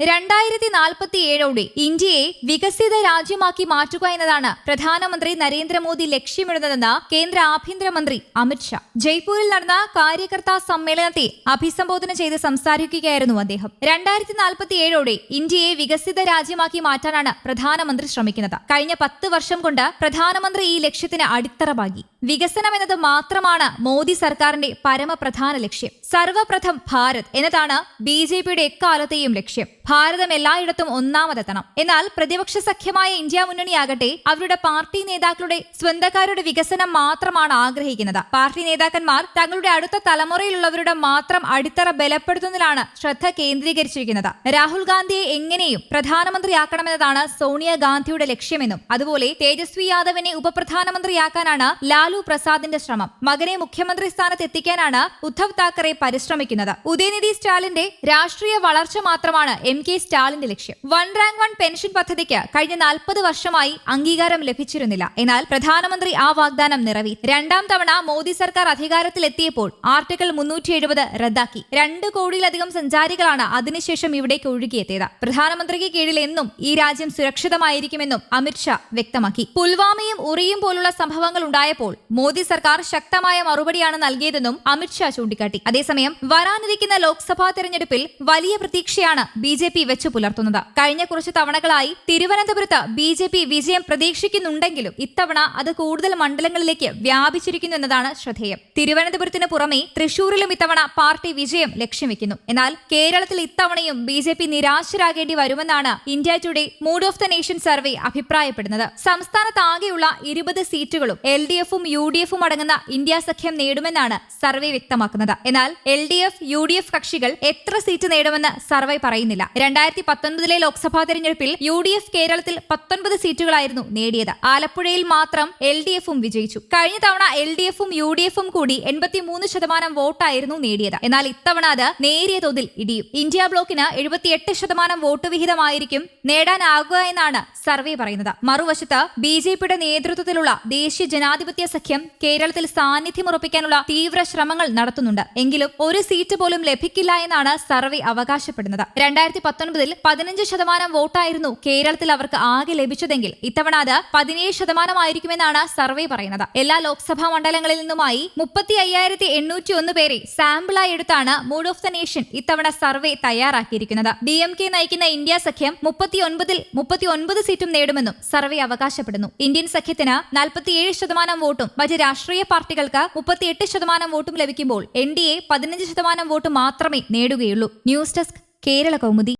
രണ്ടായിരത്തി നാൽപ്പത്തി ഏഴോടെ ഇന്ത്യയെ വികസിത രാജ്യമാക്കി മാറ്റുക എന്നതാണ് പ്രധാനമന്ത്രി നരേന്ദ്രമോദി ലക്ഷ്യമിടുന്നതെന്ന് കേന്ദ്ര ആഭ്യന്തരമന്ത്രി അമിത്ഷാ ജയ്പൂരിൽ നടന്ന കാര്യകർത്താ സമ്മേളനത്തെ അഭിസംബോധന ചെയ്ത് സംസാരിക്കുകയായിരുന്നു അദ്ദേഹം. രണ്ടായിരത്തി നാൽപ്പത്തി ഏഴോടെ ഇന്ത്യയെ വികസിത രാജ്യമാക്കി മാറ്റാനാണ് പ്രധാനമന്ത്രി ശ്രമിക്കുന്നത്. കഴിഞ്ഞ പത്ത് വർഷം കൊണ്ട് പ്രധാനമന്ത്രി ഈ ലക്ഷ്യത്തിന് അടിത്തറ പാകി വികസനം എന്നത് മാത്രമാണ് മോദി സർക്കാരിന്റെ പരമപ്രധാന ലക്ഷ്യം. സർവപ്രഥം ഭാരത് എന്നതാണ് ബി ജെ പിയുടെ എക്കാലത്തെയും ലക്ഷ്യം. ഭാരതം എല്ലായിടത്തും ഒന്നാമതെത്തണം. എന്നാൽ പ്രതിപക്ഷ സഖ്യമായ ഇന്ത്യ മുന്നണിയാകട്ടെ അവരുടെ പാർട്ടി നേതാക്കളുടെ സ്വന്തക്കാരുടെ വികസനം മാത്രമാണ് ആഗ്രഹിക്കുന്നത്. പാർട്ടി നേതാക്കന്മാർ തങ്ങളുടെ അടുത്ത തലമുറയിലുള്ളവരുടെ മാത്രം അടിത്തറ ബലപ്പെടുത്തുന്നതിലാണ് ശ്രദ്ധ കേന്ദ്രീകരിച്ചിരിക്കുന്നത്. രാഹുൽ ഗാന്ധിയെ എങ്ങനെയും പ്രധാനമന്ത്രിയാക്കണമെന്നതാണ് സോണിയാഗാന്ധിയുടെ ലക്ഷ്യമെന്നും അതുപോലെ തേജസ്വി യാദവിനെ ഉപപ്രധാനമന്ത്രിയാക്കാനാണ് ലാലു പ്രസാദിന്റെ ശ്രമം. മകനെ മുഖ്യമന്ത്രി സ്ഥാനത്ത് എത്തിക്കാനാണ് ഉദ്ധവ് താക്കറെ പരിശ്രമിക്കുന്നത്. ഉദയനിധി സ്റ്റാലിന്റെ രാഷ്ട്രീയ വളർച്ച മാത്രമാണ് എം കെ സ്റ്റാലിന്റെ ലക്ഷ്യം. വൺ റാങ്ക് വൺ പെൻഷൻ പദ്ധതിക്ക് കഴിഞ്ഞ നാൽപ്പത് വർഷമായി അംഗീകാരം ലഭിച്ചിരുന്നില്ല. എന്നാൽ പ്രധാനമന്ത്രി ആ വാഗ്ദാനം നിറവേറ്റി രണ്ടാം തവണ മോദി സർക്കാർ അധികാരത്തിലെത്തിയപ്പോൾ ആർട്ടിക്കിൾ മുന്നൂറ്റി എഴുപത് റദ്ദാക്കി. രണ്ട് കോടിയിലധികം സഞ്ചാരികളാണ് അതിനുശേഷം ഇവിടേക്ക് ഒഴുകിയെത്തിയത്. പ്രധാനമന്ത്രിക്ക് കീഴിൽ എന്നും ഈ രാജ്യം സുരക്ഷിതമായിരിക്കുമെന്നും അമിത്ഷാ വ്യക്തമാക്കി. പുൽവാമയും ഉറിയും പോലുള്ള സംഭവങ്ങൾ ഉണ്ടായപ്പോൾ മോദി സർക്കാർ ശക്തമായ മറുപടിയാണ് നൽകിയതെന്നും അമിത്ഷാ ചൂണ്ടിക്കാട്ടി. അതേസമയം വരാനിരിക്കുന്ന ലോക്സഭാ തെരഞ്ഞെടുപ്പിൽ വലിയ പ്രതീക്ഷയാണ് ബി ജെ പി വെച്ചു പുലർത്തുന്നത്. കഴിഞ്ഞ കുറച്ച് തവണകളായി തിരുവനന്തപുരത്ത് ബി ജെ പി വിജയം പ്രതീക്ഷിക്കുന്നുണ്ടെങ്കിലും ഇത്തവണ അത് കൂടുതൽ മണ്ഡലങ്ങളിലേക്ക് വ്യാപിച്ചിരിക്കുന്നു എന്നതാണ് ശ്രദ്ധേയം. തിരുവനന്തപുരത്തിന് പുറമെ തൃശൂരിലും ഇത്തവണ പാർട്ടി വിജയം ലക്ഷ്യം വെക്കുന്നു. എന്നാൽ കേരളത്തിൽ ഇത്തവണയും ബി ജെ പി നിരാശരാകേണ്ടി വരുമെന്നാണ് India Today mood of the nation survey അഭിപ്രായപ്പെടുന്നത്. സംസ്ഥാനത്താകെയുള്ള ഇരുപത് സീറ്റുകളും എൽ ഡി എഫും യു ഡി എഫും അടങ്ങുന്ന ഇന്ത്യ സഖ്യം നേടുമെന്നാണ് സർവേ വ്യക്തമാക്കുന്നത്. എന്നാൽ L D F U D F കക്ഷികൾ എത്ര സീറ്റ് നേടുമെന്ന് സർവേ പറയുന്നില്ല. രണ്ടായിരത്തി പത്തൊൻപതിലെ ലോക്സഭാ തെരഞ്ഞെടുപ്പിൽ യു ഡി എഫ് കേരളത്തിൽ പത്തൊൻപത് സീറ്റുകളായിരുന്നു നേടിയത്. ആലപ്പുഴയിൽ മാത്രം എൽ ഡി എഫും വിജയിച്ചു. കഴിഞ്ഞ തവണ എൽ ഡി എഫും യു ഡി എഫും കൂടി എൺപത്തിമൂന്ന് ശതമാനം വോട്ടായിരുന്നു നേടിയത്. എന്നാൽ ഇത്തവണ അത് നേരിയ തോതിൽ ഇടിയും. ഇന്ത്യ ബ്ലോക്കിന് എഴുപത്തിയെട്ട് ശതമാനം വോട്ട് വിഹിതമായിരിക്കും നേടാനാകുക എന്നാണ് സർവേ പറയുന്നത്. മറുവശത്ത് ബി ജെ പിയുടെ നേതൃത്വത്തിലുള്ള ദേശീയ ജനാധിപത്യ സഖ്യം കേരളത്തിൽ സാന്നിധ്യം ഉറപ്പിക്കാനുള്ള തീവ്ര ശ്രമങ്ങൾ നടത്തുന്നുണ്ട്. എങ്കിലും ഒരു സീറ്റ് പോലും ലഭിക്കില്ല എന്നാണ് സർവേ അവകാശപ്പെടുന്നത്. രണ്ടായിരത്തി പത്തൊൻപതിൽ പതിനഞ്ച് ശതമാനം വോട്ടായിരുന്നു കേരളത്തിൽ അവർക്ക് ആകെ ലഭിച്ചതെങ്കിൽ ഇത്തവണ അത് പതിനേഴ് ശതമാനമായിരിക്കുമെന്നാണ് സർവേ പറയുന്നത്. എല്ലാ ലോക്സഭാ മണ്ഡലങ്ങളിൽ നിന്നുമായി മുപ്പത്തി അയ്യായിരത്തി എണ്ണൂറ്റി ഒന്ന് പേരെ സാമ്പിളായി എടുത്താണ് മൂഡ് ഓഫ് ദ നേഷൻ ഇത്തവണ സർവേ തയ്യാറാക്കിയിരിക്കുന്നത്. ഡി എം കെ നയിക്കുന്ന ഇന്ത്യ സഖ്യം മുപ്പത്തിയൊൻപതിൽ മുപ്പത്തിയൊൻപത് സീറ്റും നേടുമെന്നും സർവേ അവകാശപ്പെടുന്നു. ഇന്ത്യൻ സഖ്യത്തിന് നാൽപ്പത്തിയേഴ് ശതമാനം വോട്ടും മറ്റ് രാഷ്ട്രീയ പാർട്ടികൾക്ക് മുപ്പത്തിയെട്ട് ശതമാനം വോട്ടും ലഭിക്കുമ്പോൾ എൻ ഡി എ പതിനഞ്ച് ശതമാനം വോട്ട് മാത്രമേ നേടുകയുള്ളൂ. News desk Kerala Kaumudi